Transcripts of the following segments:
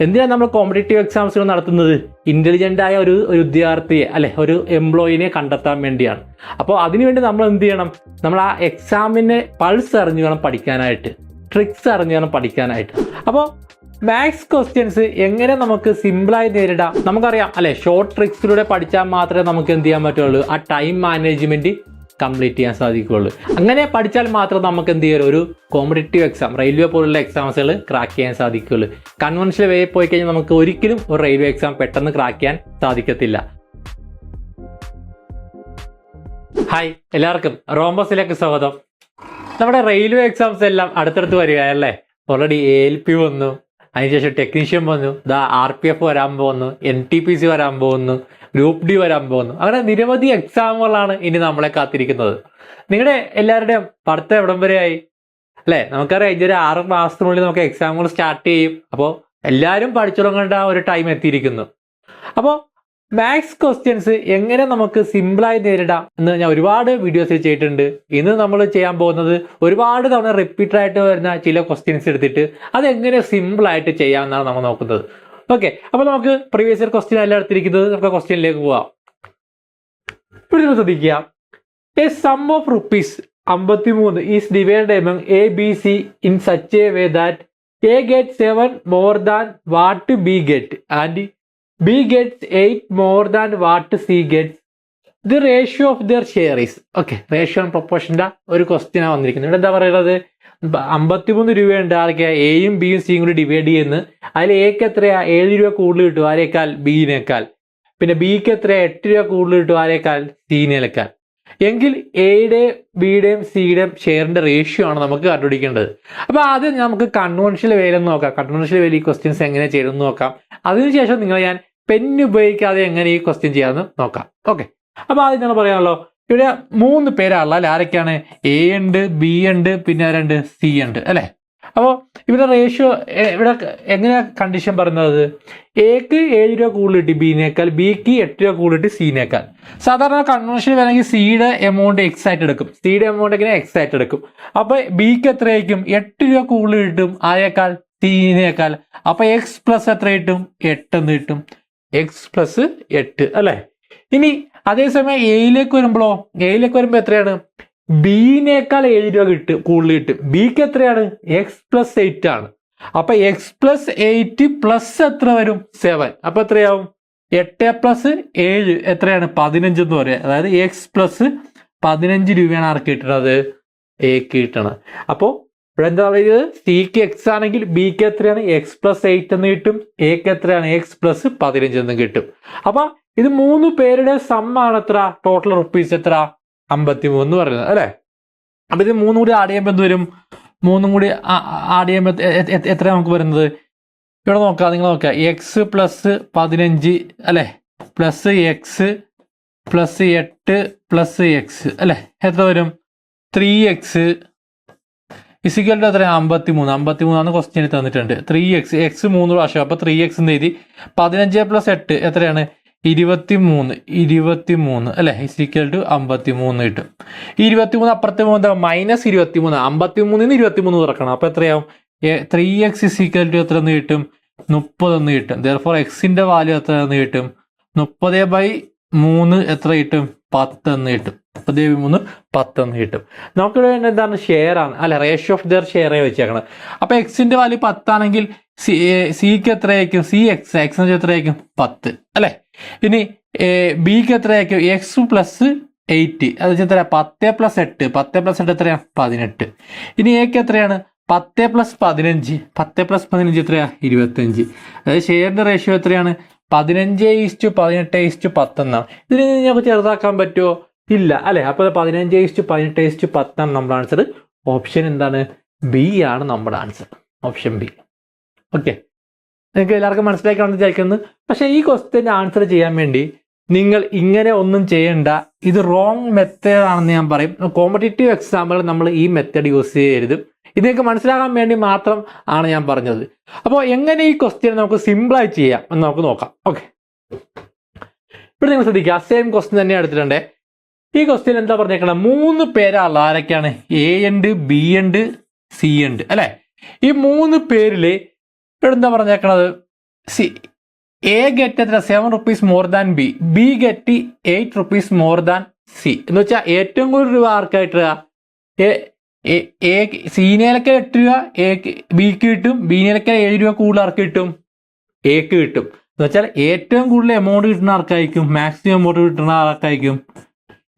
എന്തിനാണ് നമ്മൾ കോമ്പറ്റേറ്റീവ് എക്സാംസുകൾ നടത്തുന്നത്? ഇന്റലിജന്റ് ആയ ഒരു ഒരു വിദ്യാർത്ഥിയെ അല്ലെ ഒരു എംപ്ലോയിനെ കണ്ടെത്താൻ വേണ്ടിയാണ്. അപ്പോൾ അതിനുവേണ്ടി നമ്മൾ എന്ത് ചെയ്യണം? നമ്മൾ ആ എക്സാമിനെ പൾസ് അറിഞ്ഞു വേണം പഠിക്കാനായിട്ട്. ട്രിക്സ് അറിഞ്ഞു വേണം പഠിക്കാനായിട്ട്. അപ്പോൾ മാത്സ് ക്വസ്റ്റ്യൻസ് എങ്ങനെ നമുക്ക് സിമ്പിളായി നേരിടാം? നമുക്കറിയാം അല്ലെ ഷോർട്ട് ട്രിക്സിലൂടെ പഠിച്ചാൽ മാത്രമേ നമുക്ക് എന്ത് ചെയ്യാൻ പറ്റുള്ളൂ? ആ ടൈം മാനേജ്മെന്റ് കംപ്ലീറ്റ് ചെയ്യാൻ സാധിക്കുകയുള്ളൂ. അങ്ങനെ പഠിച്ചാൽ മാത്രം നമുക്ക് എന്ത് ചെയ്യാം? ഒരു കോമ്പറ്റേറ്റീവ് എക്സാം റെയിൽവേ പോലുള്ള എക്സാംസുകൾ ക്രാക്ക് ചെയ്യാൻ സാധിക്കുകയുള്ളൂ. കൺവെൻഷണൽ വേ പോയി കഴിഞ്ഞാൽ നമുക്ക് ഒരിക്കലും ഒരു റെയിൽവേ എക്സാം പെട്ടെന്ന് ക്രാക്ക് ചെയ്യാൻ സാധിക്കത്തില്ല. ഹായ് എല്ലാവർക്കും. റോംബസിലേക്ക് സ്വാഗതം. നമ്മുടെ റെയിൽവേ എക്സാംസ് എല്ലാം അടുത്തടുത്ത് വരികയല്ലേ ഓൾറെഡി എ എൽ പി വന്നു. അതിനുശേഷം ടെക്നീഷ്യൻ വന്നു. ദാ ആർ പി എഫ് വരാൻ പോകുന്നു. എൻ ടി പി സി വരാൻ പോകുന്നു. ഗ്രൂപ്പ് ഡി വരാൻ പോകുന്നു. അങ്ങനെ നിരവധി എക്സാമുകളാണ് ഇനി നമ്മളെ കാത്തിരിക്കുന്നത്. നിങ്ങളുടെ എല്ലാവരുടെയും പഠിത്തം എവിടം വരെയായി അല്ലേ? നമുക്കറിയാം ഇനി ഒരു ആറ് മാസത്തിനുള്ളിൽ നമുക്ക് എക്സാമുകൾ സ്റ്റാർട്ട് ചെയ്യും. അപ്പോൾ എല്ലാവരും പഠിച്ചു തുടങ്ങേണ്ട ഒരു ടൈം എത്തിയിരിക്കുന്നു. അപ്പോൾ മാത്സ് ക്വസ്റ്റ്യൻസ് എങ്ങനെ നമുക്ക് സിമ്പിളായി നേരിടാം എന്ന് ഞാൻ ഒരുപാട് വീഡിയോസിൽ ചെയ്തിട്ടുണ്ട്. ഇന്ന് നമ്മൾ ചെയ്യാൻ പോകുന്നത് ഒരുപാട് തവണ റിപ്പീറ്റഡ് ആയിട്ട് വരുന്ന ചില ക്വസ്റ്റ്യൻസ് എടുത്തിട്ട് അതെങ്ങനെ സിമ്പിളായിട്ട് ചെയ്യാം ചെയ്യാമെന്നാണ് നമ്മൾ നോക്കുന്നത്. ഓക്കെ അപ്പോൾ നമുക്ക് പ്രീവിയസ് ഇയർ ക്വസ്റ്റ്യൻ അല്ല എടുത്തിരിക്കുന്നത്. നമുക്ക് ക്വസ്റ്റ്യനിലേക്ക് പോവാം. ഇവിടെ ശ്രദ്ധിക്കുക. എ സം ഓഫ് റുപ്പീസ് അമ്പത്തിമൂന്ന് is divide among A B C in such a way that A get seven more than what B get and B gets eight more than what C gets the ratio of their share is okay ratio and പ്രൊപ്പോർഷന്റെ ഒരു ക്വസ്റ്റ്യനാണ് വന്നിരിക്കുന്നത്. ഇവിടെ എന്താ പറയുന്നത്? അമ്പത്തിമൂന്ന് രൂപയുണ്ട് ആർക്ക് എയും ബിയും സിയും കൂടി ഡിവൈഡ് ചെയ്യുന്നു. അതിൽ എക്ക് എത്രയാ? ഏഴ് രൂപ കൂടുതൽ കിട്ടും ആരേക്കാൾ? ബിയിനേക്കാൾ പിന്നെ ബിക്ക് എത്രയാ? എട്ട് രൂപ കൂടുതൽ കിട്ടും ആരേക്കാൾ? സീനേക്കാൾ എങ്കിൽ എയുടെ ബിയുടെയും സിയുടെയും ഷെയറിന്റെ റേഷ്യോ ആണ് നമുക്ക് കണ്ടുപിടിക്കേണ്ടത്. അപ്പൊ ആദ്യം നമുക്ക് കൺവെൻഷണൽ വേല നോക്കാം. കൺവെൻഷണൽ വേല ഈ ക്വസ്റ്റ്യൻസ് എങ്ങനെ ചെയ്യണമെന്ന് നോക്കാം. അതിനുശേഷം നിങ്ങൾ ഞാൻ പെൻ ഉപയോഗിക്കാതെ എങ്ങനെ ഈ ക്വസ്റ്റ്യൻ ചെയ്യാമെന്ന് നോക്കാം. ഓക്കെ അപ്പൊ ആദ്യം ഞങ്ങൾ പറയാമല്ലോ ഇവിടെ മൂന്ന് അല്ലെ? ആരൊക്കെയാണ്? എ ഉണ്ട് ബി ഉണ്ട് പിന്നെ രണ്ട് സി ഉണ്ട്. അല്ലെ? അപ്പോൾ ഇവിടെ റേഷ്യോ ഇവിടെ എങ്ങനെയാ കണ്ടീഷൻ പറയുന്നത്? എക്ക് ഏഴ് രൂപ കൂടുതൽ കിട്ടി ബിനേക്കാൾ ബിക്ക് എട്ട് രൂപ കൂടുതൽ കിട്ടി സിനേക്കാൾ സാധാരണ കൺവെൻഷൻ വേണമെങ്കിൽ സിയുടെ എമൗണ്ട് എക്സ് ആയിട്ട് എടുക്കും. സിയുടെ എമൗണ്ട് എങ്ങനെ എക്സ് ആയിട്ട് എടുക്കും. അപ്പൊ ബിക്ക് എത്രയായിരിക്കും? എട്ട് രൂപ കൂടുതൽ കിട്ടും ആയേക്കാൾ സിനേക്കാൾ അപ്പൊ എക്സ് പ്ലസ് എത്ര കിട്ടും? എട്ട് എന്ന് കിട്ടും. എക്സ് പ്ലസ് എട്ട്. അല്ലെ? ഇനി അതേസമയം എയിലേക്ക് വരുമ്പോഴോ എയിലേക്ക് വരുമ്പോൾ എത്രയാണ്? ബിനേക്കാൾ ഏഴ് രൂപ കിട്ടും കൂടുതൽ കിട്ടും. ബിക്ക് എത്രയാണ്? എക്സ് പ്ലസ് എയ്റ്റ് ആണ്. അപ്പൊ എക്സ് പ്ലസ് എയ്റ്റ് പ്ലസ് എത്ര വരും? സെവൻ അപ്പൊ എത്രയാവും? എട്ട് പ്ലസ് ഏഴ്. എത്രയാണ്? പതിനഞ്ച് എന്ന് പറയാം. അതായത് എക്സ് പ്ലസ് പതിനഞ്ച് രൂപയാണ് ആർക്ക് കിട്ടുന്നത് എക്ക് കിട്ടണത്. അപ്പോൾ ഇവിടെ എന്താ പറയുന്നത് സിക്ക് എക്സ് ആണെങ്കിൽ ബിക്ക് എത്രയാണ്? എക്സ് പ്ലസ് എയ്റ്റ് എന്ന് കിട്ടും. എക്ക് എത്രയാണ്? എക്സ് പ്ലസ് പതിനഞ്ച് എന്ന് കിട്ടും. അപ്പൊ ഇത് മൂന്ന് പേരുടെ സമ്മാണ് എത്ര ടോട്ടൽ റുപ്പീസ് എത്ര? അമ്പത്തി മൂന്ന് പറയുന്നത് അല്ലെ? അപ്പൊ ഇത് മൂന്നും കൂടി ആഡ് ചെയ്യുമ്പോൾ എന്ത് വരും? മൂന്നും കൂടി ആഡ് ചെയ്യുമ്പോൾ എത്ര നമുക്ക് വരുന്നത്? ഇവിടെ നോക്കാം നിങ്ങൾ നോക്കാം എക്സ് പ്ലസ് പതിനഞ്ച് അല്ലെ? പ്ലസ് എക്സ് പ്ലസ് എട്ട് പ്ലസ് എക്സ് അല്ലെ? എത്ര വരും? ത്രീ എക്സ് ഫിസിക്കലിന്റെ എത്ര അമ്പത്തി മൂന്ന് അമ്പത്തി മൂന്നാണ് ക്വസ്റ്റ്യൻ തന്നിട്ടുണ്ട്. ത്രീ എക്സ് എക്സ് മൂന്ന് പ്രാവശ്യം. അപ്പൊ ത്രീ എക്സ് എന്ന് എഴുതി? പതിനഞ്ച് പ്ലസ് എട്ട് എത്രയാണ്? ഇരുപത്തി മൂന്ന് ഇരുപത്തി മൂന്ന് അല്ലെ? ഇസിക്കൽ ടു അമ്പത്തി മൂന്ന് കിട്ടും. ഇരുപത്തി മൂന്ന് അപ്പുറത്തെ മൂന്ന് മൈനസ് ഇരുപത്തി മൂന്ന് അമ്പത്തി നിന്ന് ഇരുപത്തി മൂന്ന് തുറക്കണം. അപ്പൊ എത്രയാവും? ത്രീ എക്സ് ഇസിക്കൽ ടു എത്ര എന്ന് കിട്ടും? മുപ്പത് എന്ന് കിട്ടും. ദർഫോർ എക്സിന്റെ വാല്യൂ എത്ര എന്ന് കിട്ടും? മുപ്പത് ബൈ മൂന്ന് എത്ര കിട്ടും? പത്ത് എന്ന് കിട്ടും. മുപ്പത് ബൈ മൂന്ന് പത്ത് എന്ന് കിട്ടും. നമുക്ക് എന്താണ്? ഷെയർ ആണ്. അല്ലെ റേഷ്യോ ഓഫ് ദർ ഷെയർ വെച്ചേക്കണം അപ്പൊ എക്സിന്റെ വാല്യൂ പത്താണെങ്കിൽ സി സിക്ക് എത്രയായിരിക്കും? സി എക്സ് എക്സ് വെച്ചാൽ എത്രയായിരിക്കും? പത്ത്. അല്ലെ? ഇനി ബിക്ക് എത്രയായിരിക്കും? എക്സ് പ്ലസ് എയ്റ്റ് അത് വെച്ചാൽ എത്ര പത്ത് പ്ലസ് എട്ട്. പത്ത് പ്ലസ് എട്ട് എത്രയാണ് പതിനെട്ട്. ഇനി എക്ക് എത്രയാണ്? പത്ത് പ്ലസ് പതിനഞ്ച്. പത്ത് പ്ലസ് പതിനഞ്ച് എത്രയാ? ഇരുപത്തഞ്ച്. അതായത് ഷെയറിന്റെ റേഷ്യോ എത്രയാണ്? പതിനഞ്ച് ഈസ്റ്റു പതിനെട്ട് ഈസ്റ്റു പത്ത് എന്നാണ് ഇതിന് നമുക്ക് ചെറുതാക്കാൻ പറ്റുമോ? ഇല്ല. അല്ലെ? അപ്പൊ പതിനഞ്ച് ഈസ്റ്റു പതിനെട്ട് ഈസ്റ്റു പത്താണ് നമ്മുടെ ആൻസർ ഓപ്ഷൻ എന്താണ്? ബി ആണ് നമ്മുടെ ആൻസർ ഓപ്ഷൻ ബി ഓക്കെ നിങ്ങൾക്ക് എല്ലാവർക്കും മനസ്സിലാക്കാണെന്ന് വിചാരിക്കുന്നു. പക്ഷേ ഈ ക്വസ്റ്റ്യന്റെ ആൻസർ ചെയ്യാൻ വേണ്ടി നിങ്ങൾ ഇങ്ങനെ ഒന്നും ചെയ്യണ്ട. ഇത് റോങ് മെത്തേഡ് ആണെന്ന് ഞാൻ പറയും. കോമ്പറ്റേറ്റീവ് എക്സാമ്പിൾ നമ്മൾ ഈ മെത്തേഡ് യൂസ് ചെയ്യരുത്. ഇത് നിങ്ങൾക്ക് മനസ്സിലാക്കാൻ വേണ്ടി മാത്രം ആണ് ഞാൻ പറഞ്ഞത്. അപ്പോൾ എങ്ങനെ ഈ ക്വസ്റ്റ്യൻ നമുക്ക് സിമ്പിളായി ചെയ്യാം എന്ന് നമുക്ക് നോക്കാം. ഓക്കെ ഇവിടെ നിങ്ങൾ ശ്രദ്ധിക്കുക. സെയിം ക്വസ്റ്റ്യൻ തന്നെ എടുത്തിട്ടുണ്ട്. ഈ ക്വസ്റ്റ്യൻ എന്താ പറഞ്ഞേക്കണം? മൂന്ന് പേരാണ് ആരൊക്കെയാണ്? എ ഉണ്ട് ബി ഉണ്ട് സി ഉണ്ട് അല്ലേ? ഈ മൂന്ന് പേരിൽ ഇവിടെ എന്താ പറഞ്ഞേക്കണത്? സി എ ഗെറ്റ് എത്ര seven rupees more than B B get eight rupees more than C എന്ന് വെച്ചാൽ ഏറ്റവും കൂടുതൽ രൂപ ആർക്കായിട്ട് എ സീനേലൊക്കെ എട്ട് രൂപ എക്ക് ബിക്ക് കിട്ടും ബീനയിലൊക്കെ ഏഴ് രൂപ കൂടുതൽ ആർക്ക് കിട്ടും? എക്ക് കിട്ടും. എന്ന് വെച്ചാൽ ഏറ്റവും കൂടുതൽ എമൗണ്ട് കിട്ടുന്ന ആർക്കായിരിക്കും? മാക്സിമം എമൗണ്ട് കിട്ടുന്ന ആർക്കായിരിക്കും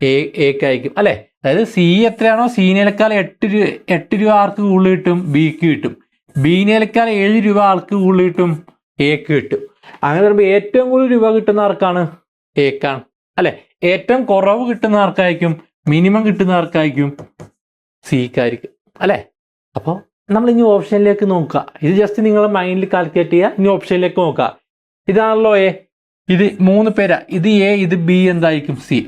എ എക്കായിരിക്കും അല്ലെ? അതായത് സി എത്രയാണോ സീനേലക്കാൾ എട്ട് രൂപ എട്ട് രൂപ ആർക്ക് കൂടുതൽ കിട്ടും? ബിക്ക് കിട്ടും. ബീനേലക്കാൾ ഏഴ് രൂപ ആൾക്ക് കൂടുതൽ കിട്ടും എക്ക് കിട്ടും. അങ്ങനെ പറയുമ്പോൾ ഏറ്റവും കൂടുതൽ രൂപ കിട്ടുന്ന ആർക്കാണ്? എക്കാണ് അല്ലെ? ഏറ്റവും കുറവ് കിട്ടുന്ന ആർക്കായിരിക്കും? മിനിമം കിട്ടുന്ന ആർക്കായിരിക്കും? സിക്കായിരിക്കും. അല്ലെ? അപ്പോൾ നമ്മൾ ഇനി ഓപ്ഷനിലേക്ക് നോക്കുക. ഇത് ജസ്റ്റ് നിങ്ങൾ മൈൻഡിൽ കാൽക്കുലേറ്റ് ചെയ്യുക. ഇനി ഓപ്ഷനിലേക്ക് നോക്കുക. ഇതാണല്ലോ എ ഇത് മൂന്ന് പേരാ. ഇത് എ ഇത് ബി എന്തായിരിക്കും? സി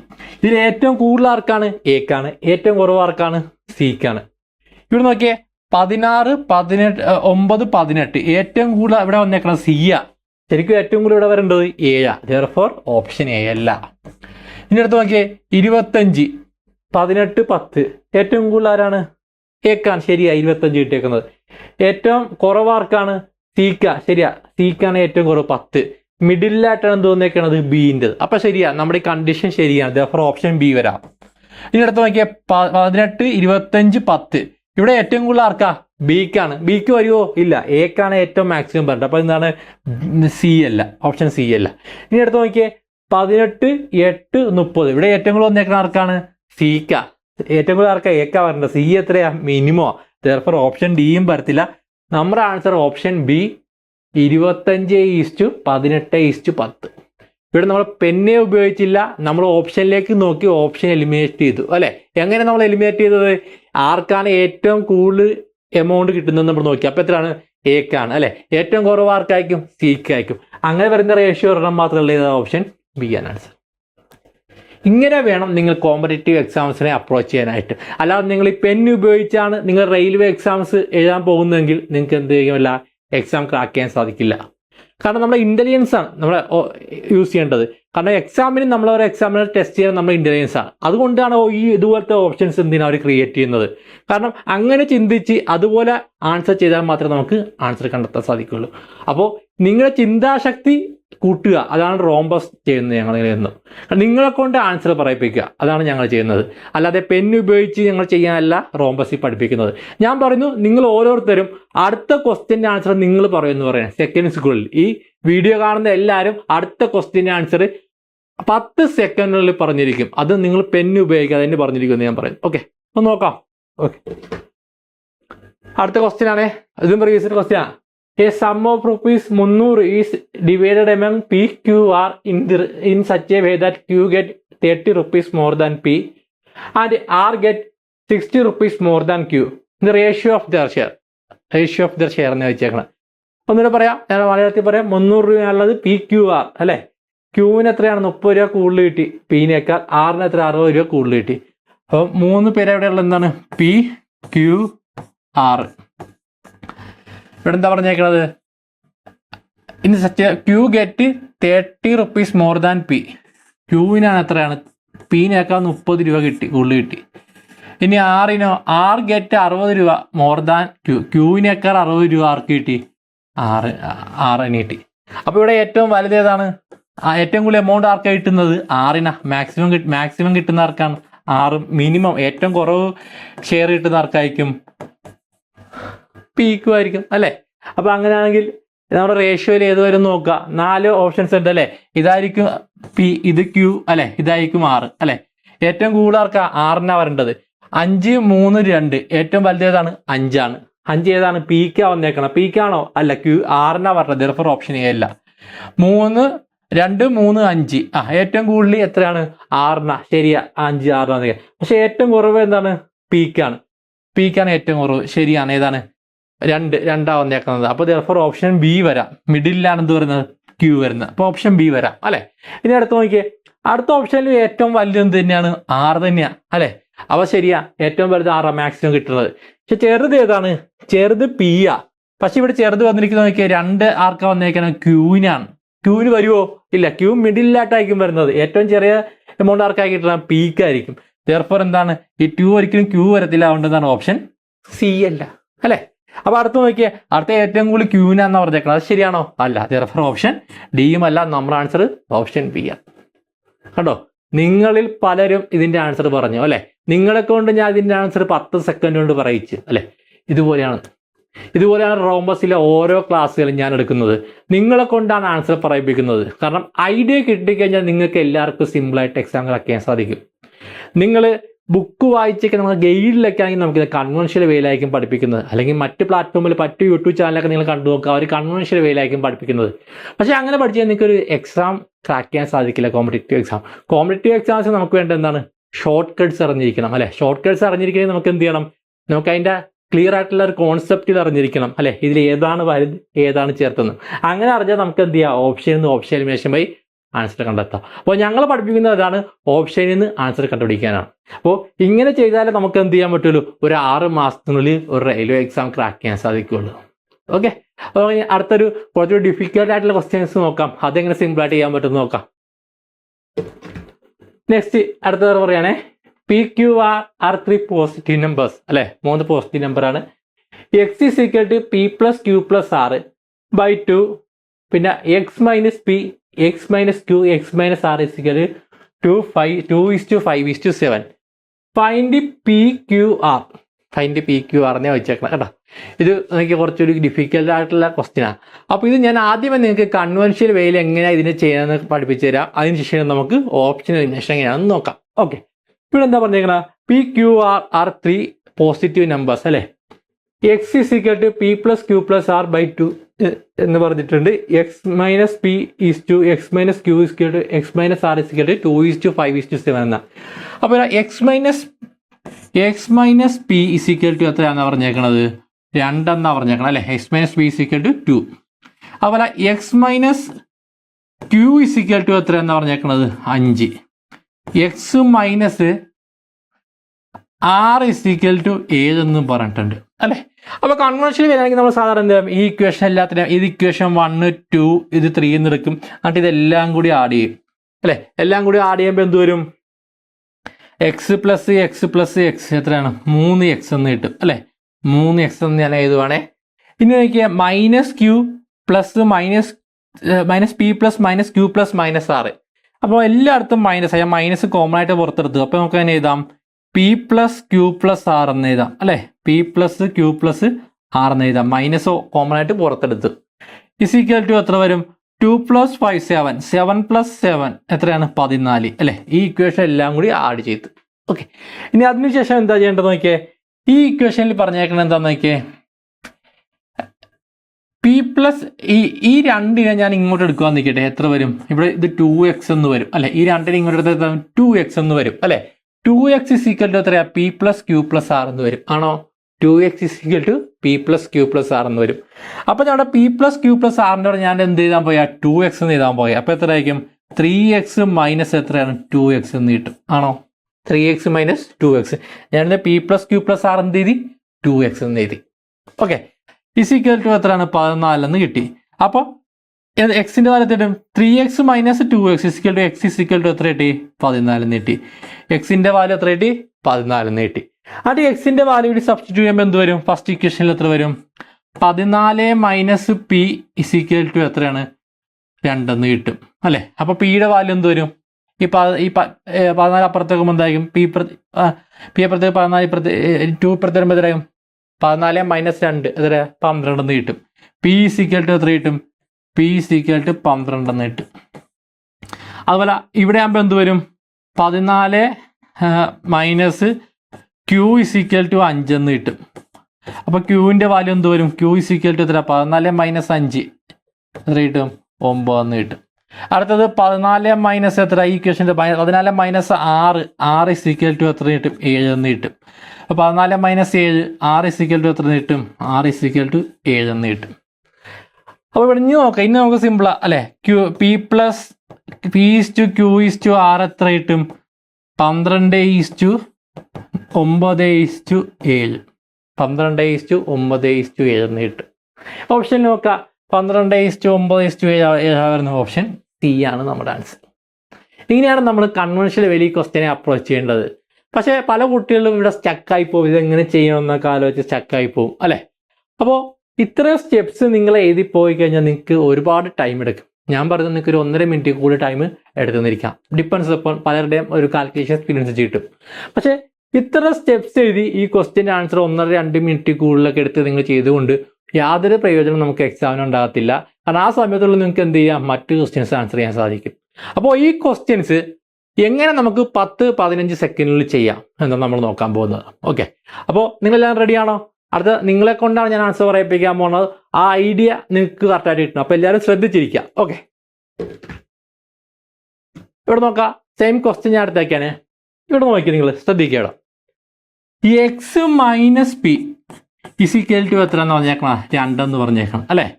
ഇതിൽ ഏറ്റവും കൂടുതൽ ആർക്കാണ്? എക്കാണ് ഏറ്റവും കുറവ് ആർക്കാണ്? സിക്കാണ് ഇവിടെ നോക്കിയേ. പതിനാറ് പതിനെട്ട് ഒമ്പത് പതിനെട്ട്. ഏറ്റവും കൂടുതൽ ഇവിടെ വന്നേക്കണം സിയാ ശരിക്കും ഏറ്റവും കൂടുതൽ ഇവിടെ വരേണ്ടത് ഏഴാ ദർഫോർ ഓപ്ഷൻ എ അല്ല. ഇനി അടുത്ത് നോക്കിയേ. ഇരുപത്തഞ്ച് പതിനെട്ട് പത്ത്. ഏറ്റവും കൂടുതൽ ആരാണ്? ഏക്കാണ് ശരിയാ ഇരുപത്തഞ്ച് കിട്ടിയേക്കുന്നത്. ഏറ്റവും കുറവാർക്കാണ് സീക്ക ശരിയാ. സീക്കാണ് ഏറ്റവും കുറവ് പത്ത്. മിഡിലായിട്ടാണ് തോന്നിയേക്കണത് ബീന്റെ അപ്പൊ ശരിയാ. നമ്മുടെ കണ്ടീഷൻ ശരിയാണ്. ദർഫോർ ഓപ്ഷൻ ബി വരാം. ഇനി അടുത്ത് നോക്കിയാൽ പതിനെട്ട് ഇരുപത്തഞ്ച് പത്ത്. ഇവിടെ ഏറ്റവും കൂടുതൽ ആർക്കാ? ബിക്കാണ് ബിക്ക് വരുമോ ഇല്ല. എക്കാണ് ഏറ്റവും മാക്സിമം പറഞ്ഞത്. അപ്പൊ എന്താണ്? സി അല്ല. ഓപ്ഷൻ സി അല്ല. ഇനി എടുത്ത് നോക്കിയേ. പതിനെട്ട് എട്ട് മുപ്പത്. ഇവിടെ ഏറ്റവും കൂടുതൽ വന്നേക്കുന്ന ആർക്കാണ്? സിക്ക ഏറ്റവും കൂടുതൽ ആർക്കാ? ഏക്ക പറഞ്ഞത് സി എത്രയാ? മിനിമോ ദർഫർ ഓപ്ഷൻ ഡിയും വരത്തില്ല. നമ്മുടെ ആൻസർ ഓപ്ഷൻ ബി ഇരുപത്തഞ്ച് ഈസ്റ്റു പതിനെട്ട് ഈസ്റ്റു പത്ത്. ഇവിടെ നമ്മൾ പെന്നെ ഉപയോഗിച്ചില്ല. നമ്മൾ ഓപ്ഷനിലേക്ക് നോക്കി ഓപ്ഷൻ എലിമിനേറ്റ് ചെയ്തു. അല്ലെ? എങ്ങനെ നമ്മൾ എലിമിനേറ്റ് ചെയ്തത്? ആർക്കാണ് ഏറ്റവും കൂടുതൽ എമൗണ്ട് കിട്ടുന്നത് നമ്മൾ നോക്കി. അപ്പൊ എത്രയാണ്? എക്കാണ് അല്ലെ? ഏറ്റവും കുറവ് ആർക്കായിരിക്കും? സിക്കായിരിക്കും അങ്ങനെ വരുന്ന റേഷ്യോ ഒരെണ്ണം മാത്രമല്ല ഓപ്ഷൻ ബി ആണ് ആൻസർ ഇങ്ങനെ വേണം നിങ്ങൾ കോമ്പറ്റേറ്റീവ് എക്സാംസിനെ അപ്രോച്ച് ചെയ്യാനായിട്ട്. അല്ലാതെ നിങ്ങൾ ഈ പെൻ ഉപയോഗിച്ചാണ് നിങ്ങൾ റെയിൽവേ എക്സാംസ് എഴുതാൻ പോകുന്നതെങ്കിൽ നിങ്ങൾക്ക് എന്ത് ചെയ്യുമല്ല എക്സാം ക്രാക്ക് ചെയ്യാൻ സാധിക്കില്ല. കാരണം നമ്മുടെ ഇന്റലിജൻസ് ആണ് നമ്മൾ യൂസ് ചെയ്യേണ്ടത്. കാരണം എക്സാമിന് നമ്മൾ ഒരു എക്സാമിനെ ടെസ്റ്റ് ചെയ്യാൻ നമ്മുടെ ഇന്റലിജൻസ് ആണ്. അതുകൊണ്ടാണ് ഈ ഇതുപോലത്തെ ഓപ്ഷൻസ് എന്തിനാണ് അവർ ക്രിയേറ്റ് ചെയ്യുന്നത്. കാരണം അങ്ങനെ ചിന്തിച്ച് അതുപോലെ ആൻസർ ചെയ്താൽ മാത്രമേ നമുക്ക് ആൻസർ കണ്ടെത്താൻ സാധിക്കുകയുള്ളൂ. അപ്പോൾ നിങ്ങളുടെ ചിന്താശക്തി കൂട്ടുക. അതാണ് റോംബസ് ചെയ്യുന്നത് ഞങ്ങൾ ചെയ്യുന്നത്. നിങ്ങളെ കൊണ്ട് ആൻസർ പറയിപ്പിക്കുക. അതാണ് ഞങ്ങൾ ചെയ്യുന്നത്. അല്ലാതെ പെൻ ഉപയോഗിച്ച് ഞങ്ങൾ ചെയ്യാനല്ല റോംബസിൽ പഠിപ്പിക്കുന്നത്. ഞാൻ പറയുന്നു നിങ്ങൾ ഓരോരുത്തരും അടുത്ത ക്വസ്റ്റ്യന്റെ ആൻസർ നിങ്ങൾ പറയുമെന്ന് പറയാം സെക്കൻഡ് സ്കൂളിൽ ഈ വീഡിയോ കാണുന്ന എല്ലാവരും അടുത്ത ക്വസ്റ്റ്യന്റെ ആൻസർ പത്ത് സെക്കൻഡുകളിൽ പറഞ്ഞിരിക്കും. അത് നിങ്ങൾ പെൻ ഉപയോഗിക്കാതെ തന്നെ പറഞ്ഞിരിക്കും എന്ന് ഞാൻ പറയും. ഓക്കെ ഒന്ന് നോക്കാം. ഓക്കെ അടുത്ത ക്വസ്റ്റ്യൻ ആണേ. ഇതും പ്രീവിയസ് ക്വസ്റ്റ്യൻ ആണ് എ സം ഓഫ് റുപ്പീസ് മുന്നൂറ് is divided among P Q R in in such a way that Q get thirty rupees more than P and R get sixty rupees more than Q the ratio of their share ratio of their share എന്ന് വെച്ചേക്കണം. ഒന്നുകൂടെ പറയാം. ഞാൻ മലയാളത്തിൽ പറയാം. മുന്നൂറ് രൂപയാണുള്ളത് P Q R അല്ലേ? ക്യൂവിന് എത്രയാണ്? മുപ്പത് രൂപ കൂടുതൽ കിട്ടി. പിന്നേക്കാൾ ആറിന് എത്ര? അറുപത് രൂപ കൂടുതൽ കിട്ടി. അപ്പം മൂന്ന് പേര് എവിടെയുള്ള എന്താണ്? പി ക്യു ആർ ഇവിടെ എന്താ പറഞ്ഞേക്കണത്? ഇനി സത്യ Q get thirty rupees more than P ക്യൂവിനാണ് എത്രയാണ്? പീനേക്കാൾ മുപ്പത് രൂപ കിട്ടി കൂടുതൽ കിട്ടി. ഇനി ആറിനോ ആർ ഗെറ്റ് അറുപത് രൂപ മോർ ദാൻ ക്യൂ ക്യൂവിനേക്കാൾ അറുപത് രൂപ ആർക്ക് കിട്ടി? ആറ് ആറിന് കിട്ടി. അപ്പോൾ ഇവിടെ ഏറ്റവും വലുത് ഏതാണ്? ഏറ്റവും കൂടുതൽ എമൗണ്ട് ആർക്കാണ് കിട്ടുന്നത്? ആറിനാ മാക്സിമം മാക്സിമം കിട്ടുന്ന ആർക്കാണ്? ആറ് മിനിമം ഏറ്റവും കുറവ് ഷെയർ കിട്ടുന്ന ആർക്കായിരിക്കും? പീക്കും ആയിരിക്കും അല്ലേ? അപ്പൊ അങ്ങനെയാണെങ്കിൽ നമ്മുടെ റേഷ്യോയിൽ ഏത് വരും നോക്കുക? നാല് ഓപ്ഷൻസ് ഉണ്ട് അല്ലേ? ഇതായിരിക്കും പി ഇത് ക്യൂ അല്ലെ? ഇതായിരിക്കും ആറ് അല്ലെ? ഏറ്റവും കൂടുതൽ ആർക്കാ? ആറിനാ വരേണ്ടത്. അഞ്ച് മൂന്ന് രണ്ട്. ഏറ്റവും വലുത് ഏതാണ്? അഞ്ചാണ്. അഞ്ച് ഏതാണ്? പീക്കാ വന്നേക്കണം. പീക്കാണോ അല്ല ക്യൂ ആറിനാ പറഞ്ഞത് റെഫർ ഓപ്ഷൻ എ അല്ല. മൂന്ന് രണ്ട് മൂന്ന് അഞ്ച്. ആ ഏറ്റവും കൂടുതൽ എത്രയാണ്? ആറിന ശരിയാ അഞ്ച് ആറിന പക്ഷെ ഏറ്റവും കുറവ് എന്താണ്? പീക്കാണ് പീക്കാണ് ഏറ്റവും കുറവ്. ശരിയാണ്. ഏതാണ്? രണ്ട് രണ്ടാ വന്നേക്കുന്നത് അപ്പൊ ദർഫോർ ഓപ്ഷൻ ബി വരാം. മിഡിലാണ് എന്ത് വരുന്നത്? ക്യൂ വരുന്നത്. അപ്പൊ ഓപ്ഷൻ ബി വരാം. അല്ലെ? ഇനി അടുത്ത് നോക്കിയേ. അടുത്ത ഓപ്ഷനിൽ ഏറ്റവും വലുത് തന്നെയാണ്? ആറ് തന്നെയാ. അല്ലെ? അപ്പൊ ശരിയാ. ഏറ്റവും വലുത് ആറാ മാക്സിമം കിട്ടുന്നത്. പക്ഷെ ചെറുത് ഏതാണ്? ചെറുത് പി ആ. പക്ഷെ ഇവിടെ ചെറുത് വന്നിരിക്കുന്നത് നോക്കിയാൽ രണ്ട് ആർക്കാ വന്നേക്കണം? ക്യൂവിനാണ് ക്യൂവിന് വരുമോ ഇല്ല. ക്യൂ മിഡിലായിട്ടായിരിക്കും വരുന്നത്. ഏറ്റവും ചെറിയ എമൗണ്ട് ആർക്കായി കിട്ടുന്നത് പീക്കായിരിക്കും ചെറുപ്പം എന്താണ്? ഈ ട്യൂ ഒരിക്കലും ക്യൂ വരത്തില്ല. അതുകൊണ്ട് എന്താണ് ഓപ്ഷൻ സി അല്ല. അല്ലെ? അപ്പൊ അടുത്ത് നോക്കിയേ അടുത്ത ഏറ്റവും കൂടുതൽ ക്യൂനാന്ന് പറഞ്ഞേക്കുന്നത് അത് ശരിയാണോ? അല്ല തെറഫർ ഓപ്ഷൻ ഡിയും അല്ല നമ്മുടെ ആൻസർ ഓപ്ഷൻ ബി ആണ്. കണ്ടോ? നിങ്ങളിൽ പലരും ഇതിന്റെ ആൻസർ പറഞ്ഞു അല്ലെ? നിങ്ങളെ കൊണ്ട് ഞാൻ ഇതിന്റെ ആൻസർ പത്ത് സെക്കൻഡ് കൊണ്ട് പറയിച്ചു അല്ലെ? ഇതുപോലെയാണ്. ഇതുപോലെയാണ് റോംബസിലെ ഓരോ ക്ലാസ്സുകളും ഞാൻ എടുക്കുന്നത്. നിങ്ങളെ കൊണ്ടാണ് ആൻസർ പറയിപ്പിക്കുന്നത്. കാരണം ഐഡിയ കിട്ടിക്കഴിഞ്ഞാൽ നിങ്ങൾക്ക് എല്ലാവർക്കും സിമ്പിളായിട്ട് എക്സാം കളക്കാൻ സാധിക്കും. നിങ്ങൾ ബുക്ക് വായിച്ചൊക്കെ നമ്മൾ ഗൈഡിലൊക്കെ ആണെങ്കിൽ നമുക്ക് കൺവെൻഷ്യൽ വേയിലായിരിക്കും പഠിപ്പിക്കുന്നത്. അല്ലെങ്കിൽ മറ്റ് പ്ലാറ്റ്ഫോമിൽ മറ്റ് യൂട്യൂബ് ചാനലൊക്കെ നിങ്ങൾ കണ്ടു നോക്കുക. അവർ കൺവെൻഷ്യൽ വേയിലായിരിക്കും പഠിപ്പിക്കുന്നത്. പക്ഷേ അങ്ങനെ പഠിച്ചാൽ നിങ്ങൾക്ക് ഒരു എക്സാം ക്രാക്ക് ചെയ്യാൻ സാധിക്കില്ല കോമ്പറ്റേറ്റീവ് എക്സാം കോമ്പറ്റേറ്റീവ് എക്സാംസ് നമുക്ക് വേണ്ട എന്താണ്? ഷോർട്ട് കട്ട്സ് അറിഞ്ഞിരിക്കണം അല്ലെ? ഷോർട്ട് കട്ട്സ് അറിഞ്ഞിരിക്കണമെങ്കിൽ നമുക്ക് എന്ത് ചെയ്യണം? നമുക്ക് അതിന്റെ ക്ലിയർ ആയിട്ടുള്ള ഒരു കോൺസെപ്റ്റിൽ അറിഞ്ഞിരിക്കണം അല്ലെ? ഇതിൽ ഏതാണ് വലുത് ഏതാണ് ചേർത്തെന്ന് അങ്ങനെ അറിഞ്ഞാൽ നമുക്ക് എന്ത് ചെയ്യാം? നിന്ന് ഓപ്ഷൻ എലിമിനേഷൻ വഴി ആൻസർ കണ്ടെത്താം അപ്പോൾ ഞങ്ങൾ പഠിപ്പിക്കുന്നത് അതാണ് ഓപ്ഷനിൽ നിന്ന് ആൻസർ കണ്ടുപിടിക്കാനാണ്. അപ്പോൾ ഇങ്ങനെ ചെയ്താലേ നമുക്ക് എന്ത് ചെയ്യാൻ പറ്റുള്ളൂ? ഒരു ആറ് മാസത്തിനുള്ളിൽ ഒരു റെയിൽവേ എക്സാം ക്രാക്ക് ചെയ്യാൻ സാധിക്കുള്ളൂ. ഓക്കെ അപ്പോൾ അടുത്തൊരു കുറച്ചുകൂടി ഡിഫിക്കൽട്ട് ആയിട്ടുള്ള ക്വസ്റ്റ്യൻസ് നോക്കാം. അതെങ്ങനെ സിമ്പിൾ ആയിട്ട് ചെയ്യാൻ പറ്റുമെന്ന് നോക്കാം. നെക്സ്റ്റ് അടുത്തത് പറയുകയാണേ P Q R R three positive numbers അല്ലെ? മൂന്ന് പോസിറ്റീവ് നമ്പറാണ് X is equal to P plus Q plus R by two പിന്നെ X minus P X minus Q X minus R is equal to five two is to five is to seven find P Q R find P Q ആറിനെ വെച്ചേക്കണം കേട്ടോ. ഇത് എനിക്ക് കുറച്ചൊരു difficult ആയിട്ടുള്ള ക്വസ്റ്റ്യനാണ് അപ്പോൾ ഇത് ഞാൻ ആദ്യമേ നിങ്ങൾക്ക് കൺവെൻഷ്യൽ വേയിൽ എങ്ങനെയാണ് ഇതിനെ ചെയ്യാമെന്ന് പഠിപ്പിച്ചു തരാം. അതിനുശേഷം നമുക്ക് ഓപ്ഷൻ എലിമിനേഷൻ എങ്ങനെയാണെന്ന് നോക്കാം. ഓക്കെ ഇവിടെ എന്താ പറഞ്ഞേക്കണ? P Q R R three positive numbers അല്ലേ? X is equal to P plus Q plus R by two എന്ന് പറഞ്ഞിട്ടുണ്ട്. X minus P is to X minus Q is to X minus R is to two is to five is to seven എന്ന. അപ്പോൾ X minus X minus P is equal to എത്രയാണെന്ന് പറഞ്ഞേക്കണത്? രണ്ടെന്നാണ് പറഞ്ഞേക്കണം അല്ലേ? X minus P is equal to two അതുപോലെ X minus Q is equal to എത്രയാണെന്ന് പറഞ്ഞേക്കണത്? അഞ്ച്. X minus R is equal to ഏതെന്നും പറഞ്ഞിട്ടുണ്ട്. അല്ലേ? അപ്പൊ കൺവെൻഷൻ വരികയാണെങ്കിൽ നമ്മൾ സാധാരണ എന്താ ഈ ഇക്വേഷൻ എല്ലാത്തിനും ഇത് ഇക്വേഷൻ വണ്ണ് ടു ഇത് ത്രീ എന്ന് എടുക്കും. എന്നിട്ട് ഇതെല്ലാം കൂടി ആഡ് ചെയ്യും. അല്ലെ? എല്ലാം കൂടി ആഡ് ചെയ്യുമ്പോൾ എന്ത് വരും? X plus X plus X എത്രയാണ്? മൂന്ന് എക്സ് എന്ന് കിട്ടും. അല്ലെ? മൂന്ന് എക്സ് എന്ന് ഞാൻ എഴുതുവാണേ ഇനി നോക്കിയാൽ minus Q plus minus minus P plus minus Q plus minus R അപ്പോൾ എല്ലായിടത്തും മൈനസ് ആയ മൈനസ് കോമൺ ആയിട്ട് പുറത്തെടുത്തു. അപ്പോൾ നമുക്ക് അതിനെ എഴുതാം? P plus Q plus R എന്ന് എഴുതാം. അല്ലെ? P plus Q plus R എന്ന് എഴുതാം മൈനസ് കോമൺ ആയിട്ട് പുറത്തെടുത്ത്. ഇസിക്കൽ ടു എത്ര വരും? Two plus five seven seven plus seven എത്രയാണ്? പതിനാല്. അല്ലെ? ഈ ഇക്വേഷൻ എല്ലാം കൂടി ആഡ് ചെയ്ത്. ഓക്കെ ഇനി അതിനുശേഷം എന്താ ചെയ്യേണ്ടത് നോക്കിയേ? ഈ ഇക്വേഷനിൽ പറഞ്ഞേക്കണത് എന്താന്ന് നോക്കിയേ? പി പ്ലസ് ഈ ഈ രണ്ടിനെ ഞാൻ ഇങ്ങോട്ട് എടുക്കാൻ നിൽക്കട്ടെ. എത്ര വരും? ഇവിടെ ഇത് ടു എക്സ് എന്ന് വരും. അല്ലെ? ഈ രണ്ടിനെ ഇങ്ങോട്ട് എടുത്താൽ ടു എക്സ് എന്ന് വരും. അല്ലെ? Two X is equal to എത്രയാ? P plus Q plus R എന്ന് വരും. ആണോ? Two X is equal to P plus Q plus R എന്ന് വരും. അപ്പൊ നമ്മുടെ പി പ്ലസ് ക്യൂ പ്ലസ് ആറിന്റെ കൂടെ ഞാൻ എന്ത് ചെയ്താൽ പോയാ? ടു എക്സ് എന്ന് എഴുതാൻ പോയാ. അപ്പൊ എത്രയായിരിക്കും? ത്രീ എക്സ് മൈനസ് എത്രയാണ്? ടു എക്സ് എന്ന് കിട്ടും. ആണോ? Three X minus two X ഞാൻ P plus Q plus R എന്ത് എഴുതി? ടു എക്സ് എന്ന് എഴുതി. ഓക്കെ ഇസിക്വൽ ടു എത്രയാണ്? പതിനാലെന്ന് കിട്ടി. അപ്പോൾ എക്സിന്റെ വാല്യത്തിട്ടും three X minus two X is equal to X is equal to എത്ര കിട്ടി? പതിനാലെന്ന് കിട്ടി. എക്സിന്റെ വാല്യൂ എത്ര കിട്ടി? പതിനാലെന്ന് കിട്ടി. അത് എക്സിന്റെ വാല്യൂ കൂടി സബ്സ്റ്റിറ്റ്യൂട്ട് ചെയ്യുമ്പോൾ എന്ത് വരും? ഫസ്റ്റ് ഇക്വേഷനിൽ എത്ര വരും? പതിനാല് മൈനസ് പി ഇസിക്വൽ ടു എത്രയാണ്? രണ്ടെന്ന് കിട്ടും. അല്ലെ? അപ്പൊ പിയുടെ വാല്യൂ എന്ത് വരും? ഈ ഈ പതിനാല് അപ്പുറത്തേക്ക് എന്തായിരിക്കും? പി പി അപ്പുറത്തേക്ക് പതിനാല് ടു ഇപ്പുറത്തെ വരുമ്പോൾ എത്രയാകും? പതിനാല് മൈനസ് രണ്ട്. എത്ര പന്ത്രണ്ടെന്ന് കിട്ടും. പി സിക്കൽ ടു എത്ര കിട്ടും? പി സിക്കൽ ടു പന്ത്രണ്ടെന്ന് കിട്ടും. അതുപോലെ ഇവിടെ ആകുമ്പോൾ എന്ത് വരും? പതിനാല് minus Q is equal to അഞ്ചെന്ന് കിട്ടും. അപ്പൊ ക്യൂവിന്റെ വാല്യൂ എന്ത് വരും? ക്യൂ ഇസിക്കൽ ടു എത്ര? പതിനാല് മൈനസ് അഞ്ച്. എത്ര കിട്ടും? ഒമ്പതെന്ന് കിട്ടും. അടുത്തത് പതിനാല് മൈനസ് എത്ര? ഈ ക്വസ്റ്റിന്റെ പതിനാല് മൈനസ് ആറ്. ആറ് ഇസിക്കൽ ടു എത്ര കിട്ടും? ഏഴ് എന്ന് കിട്ടും. അപ്പോൾ പതിനാല് മൈനസ് ഏഴ്. ആറ് ഇസിക്കൽ ടു എത്ര കിട്ടും? ആറ് ഇസിക്കൽ ടു ഏഴ് എന്ന് കിട്ടും. അപ്പോൾ ഇവിടെ ഇനി നോക്കാം. ഇനി നമുക്ക് സിമ്പിളാ അല്ലെ? Q P plus P is to Q is to R എത്ര കിട്ടും? പന്ത്രണ്ട് ഈസ് ടു ഒമ്പത് ടു ഏഴ്. പന്ത്രണ്ട് ടു ഒമ്പത് ടു ഏഴ് എന്ന് കിട്ടും. ഓപ്ഷൻ നോക്കുക പന്ത്രണ്ട് ടു ഒമ്പത് ടു ഏഴ് ഏഴാവുന്ന ഓപ്ഷൻ സി ആണ് നമ്മുടെ ആൻസർ ഇങ്ങനെയാണ് നമ്മൾ കൺവെൻഷൻ വലിയ ക്വസ്റ്റ്യനെ അപ്രോച്ച് ചെയ്യേണ്ടത്. പക്ഷേ പല കുട്ടികളും ഇവിടെ സ്റ്റക്കായി പോകും. ഇതെങ്ങനെ ചെയ്യണമെന്നൊക്കെ ആലോചിച്ച് സ്റ്റക്കായി പോകും. അല്ലേ? അപ്പോൾ ഇത്രയും സ്റ്റെപ്സ് നിങ്ങൾ എഴുതി പോയി കഴിഞ്ഞാൽ നിങ്ങൾക്ക് ഒരുപാട് ടൈം എടുക്കും. ഞാൻ പറയുന്നത് നിങ്ങൾക്ക് ഒരു ഒന്നര മിനിറ്റ് കൂടി ടൈം എടുത്തു നിന്നിരിക്കാം ഡിപ്പെൻസ് അപ്പോൾ പലരുടെയും ഒരു കാൽക്കുലേഷൻ എക്സ്പീരിയൻസ് കിട്ടും പക്ഷേ ഇത്ര സ്റ്റെപ്സ് എഴുതി ഈ ക്വസ്റ്റ്യന്റെ ആൻസർ ഒന്നര രണ്ട് മിനിറ്റ് കൂടുതലൊക്കെ എടുത്ത് നിങ്ങൾ ചെയ്തുകൊണ്ട് യാതൊരു പ്രയോജനം നമുക്ക് എക്സാമിന് ഉണ്ടാകത്തില്ല. കാരണം ആ സമയത്തുള്ള നിങ്ങൾക്ക് എന്ത് ചെയ്യാം? മറ്റ് ക്വസ്റ്റ്യൻസ് ആൻസർ ചെയ്യാൻ സാധിക്കും. അപ്പോൾ ഈ ക്വസ്റ്റ്യൻസ് എങ്ങനെ നമുക്ക് പത്ത് പതിനഞ്ച് സെക്കൻഡിൽ ചെയ്യാം? എന്നാണ് നമ്മൾ നോക്കാൻ പോകുന്നത്. ഓക്കെ അപ്പോൾ നിങ്ങളെല്ലാം റെഡിയാണോ അടുത്ത നിങ്ങളെ കൊണ്ടാണ് ഞാൻ ആൻസർ പറയിപ്പിക്കാൻ പോകുന്നത്. ആ ഐഡിയ നിങ്ങൾക്ക് കറക്റ്റായിട്ട് കിട്ടണം. അപ്പൊ എല്ലാവരും ശ്രദ്ധിച്ചിരിക്കുക. ഓക്കെ ഇവിടെ നോക്കാം. സെയിം ക്വസ്റ്റ്യൻ ഞാൻ അടുത്തേക്കാണ്. ഇവിടെ നോക്കി നിങ്ങൾ. ശ്രദ്ധിക്കുക X minus P is equal to എത്ര എന്ന് പറഞ്ഞേക്കണം? രണ്ടെന്ന് പറഞ്ഞേക്കണം. അല്ലേ?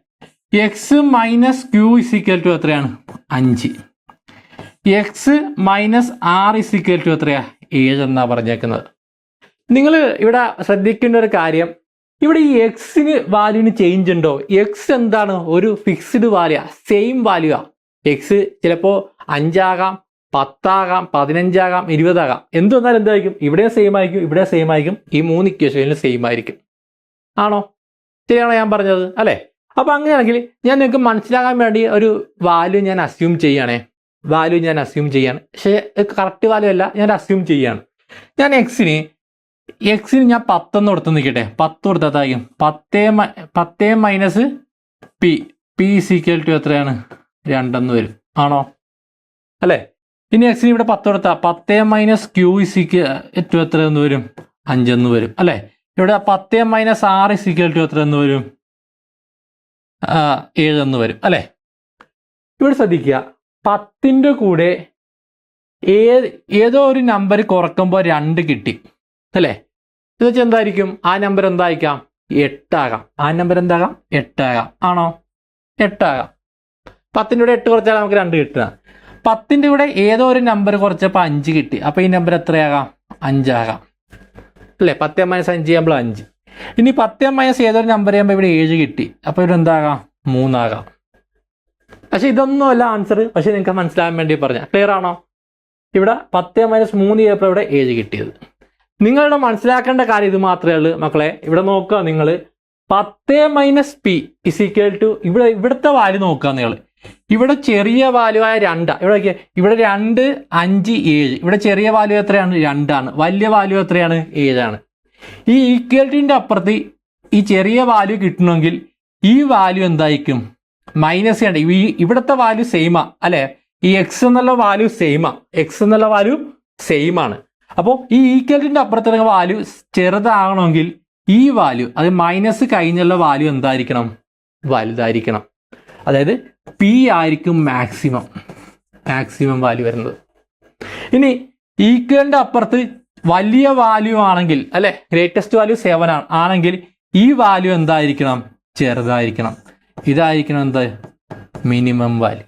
X minus Q is equal to എത്രയാണ്? അഞ്ച്. X minus R is equal to എത്രയാ? ഏഴ് എന്നാ പറഞ്ഞേക്കുന്നത്. നിങ്ങൾ ഇവിടെ ശ്രദ്ധിക്കേണ്ട ഒരു കാര്യം. ഇവിടെ ഈ എക്സിന് വാല്യൂവിന് ചേഞ്ച് ഉണ്ടോ? എക്സ് എന്താണ്? ഒരു ഫിക്സ്ഡ് വാല്യൂ സെയിം വാല്യൂ ആ. എക്സ് ചിലപ്പോൾ അഞ്ചാകാം പത്താകാം പതിനഞ്ചാകാം ഇരുപതാകാം. എന്ത് വന്നാലും എന്തായിരിക്കും ഇവിടെ സെയിം ആയിരിക്കും ഇവിടെ സെയിം ആയിരിക്കും. ഈ മൂന്ന് ഇക്വേഷനിലും സെയിം ആയിരിക്കും. ആണോ? ശരിയാണോ ഞാൻ പറഞ്ഞത്? അല്ലേ? അപ്പൊ അങ്ങനെയാണെങ്കിൽ ഞാൻ നിങ്ങൾക്ക് മനസ്സിലാകാൻ വേണ്ടി ഒരു വാല്യൂ ഞാൻ അസ്യൂം ചെയ്യുകയാണേ. വാല്യൂ ഞാൻ അസ്യൂം ചെയ്യാണ് പക്ഷേ കറക്റ്റ് വാല്യൂ അല്ല ഞാൻ അസ്യൂം ചെയ്യാണ് ഞാൻ എക്സിന് എക്സിന് ഞാൻ പത്തെന്ന് കൊടുത്ത് നിൽക്കട്ടെ. പത്ത് കൊടുത്തായിരിക്കും പത്തേ മ- പത്തേ minus P. P is equal to എത്രയാണ്? രണ്ടെന്ന് വരും. ആണോ? അല്ലേ? ഇനി എക്സിന് ഇവിടെ പത്ത് കൊടുത്താൽ പത്തേ മൈനസ് ക്യൂ സിക്ക് ടു എത്ര എന്ന് വരും? അഞ്ചെന്ന് വരും. അല്ലേ? ഇവിടെ പത്തേ മൈനസ് ആറ് സിക്വൽ ടു എത്ര എന്ന് വരും? ഏഴെന്ന് വരും. അല്ലേ? ഇവിടെ ശ്രദ്ധിക്കുക. പത്തിന്റെ കൂടെ ഏതോ ഒരു നമ്പർ കുറക്കുമ്പോൾ രണ്ട് കിട്ടി. അല്ലേ? ഇത് വെച്ചാൽ എന്തായിരിക്കും? ആ നമ്പർ എന്തായിരിക്കാം? എട്ടാകാം. ആ നമ്പർ എന്താകാം? എട്ടാകാം. ആണോ? എട്ടാകാം. പത്തിന്റെ കൂടെ എട്ട് കുറച്ചാൽ നമുക്ക് രണ്ട് കിട്ടുക. പത്തിന്റെ കൂടെ ഏതോ ഒരു നമ്പർ കുറച്ചപ്പോൾ അഞ്ച് കിട്ടി. അപ്പോൾ ഈ നമ്പർ എത്രയാകാം? അഞ്ചാകാം. അല്ലേ? പത്തേ മൈനസ് അഞ്ച് ചെയ്യുമ്പോൾ അഞ്ച്. ഇനി പത്തേ മൈനസ് ഏതൊരു നമ്പർ ചെയ്യുമ്പോൾ ഇവിടെ ഏഴ് കിട്ടി. അപ്പോൾ ഇവിടെ എന്താകാം? മൂന്നാകാം. പക്ഷെ ഇതൊന്നുമല്ല ആൻസർ പക്ഷെ നിങ്ങൾക്ക് മനസ്സിലാകാൻ വേണ്ടി പറഞ്ഞ. ക്ലിയർ ആണോ? ഇവിടെ പത്തേ മൈനസ് മൂന്ന് ചെയ്തപ്പോൾ ഇവിടെ ഏഴ് കിട്ടിയത്. നിങ്ങളുടെ മനസ്സിലാക്കേണ്ട കാര്യം ഇത് മാത്രമേ ഉള്ളൂ. മക്കളെ ഇവിടെ നോക്കുക നിങ്ങൾ പത്ത് മൈനസ് പി ഇസിക്വൽ ടു ഇവിടെ ഇവിടുത്തെ വാല്യൂ നോക്കുക നിങ്ങൾ. ഇവിടെ ചെറിയ വാല്യൂ ആയ രണ്ടാ. ഇവിടെ. ഇവിടെ രണ്ട് അഞ്ച് ഏഴ്. ഇവിടെ ചെറിയ വാല്യൂ എത്രയാണ്? രണ്ടാണ്. വലിയ വാല്യൂ എത്രയാണ്? ഏഴാണ്. ഈ ഈക്വാലിറ്റിന്റെ അപ്പുറത്ത് ഈ ചെറിയ വാല്യൂ കിട്ടണമെങ്കിൽ ഈ വാല്യൂ എന്തായിരിക്കും? മൈനസ് ചെയ്യണ്ട. ഈ ഇവിടുത്തെ വാല്യൂ സെയിമാ അല്ലെ? ഈ എക്സ് എന്നുള്ള വാല്യൂ സെയിമാ എക്സ് എന്നുള്ള വാല്യൂ സെയിം ആണ്. അപ്പോൾ ഈ ഈക്വലിന്റെ അപ്പുറത്തുള്ള വാല്യൂ ചെറുതാകണമെങ്കിൽ ഈ വാല്യൂ അത് മൈനസ് കഴിഞ്ഞുള്ള വാല്യൂ എന്തായിരിക്കണം? വലുതായിരിക്കണം. അതായത് പി ആയിരിക്കും മാക്സിമം മാക്സിമം വാല്യൂ വരുന്നത്. ഇനി ഈക്വലിന്റെ അപ്പുറത്ത് വലിയ വാല്യൂ ആണെങ്കിൽ അല്ലെ? ഗ്രേറ്റസ്റ്റ് വാല്യൂ സെവൻ ആണ്. ആണെങ്കിൽ ഈ വാല്യൂ എന്തായിരിക്കണം? ചെറുതായിരിക്കണം. ഇതായിരിക്കണം എന്ത്? മിനിമം വാല്യൂ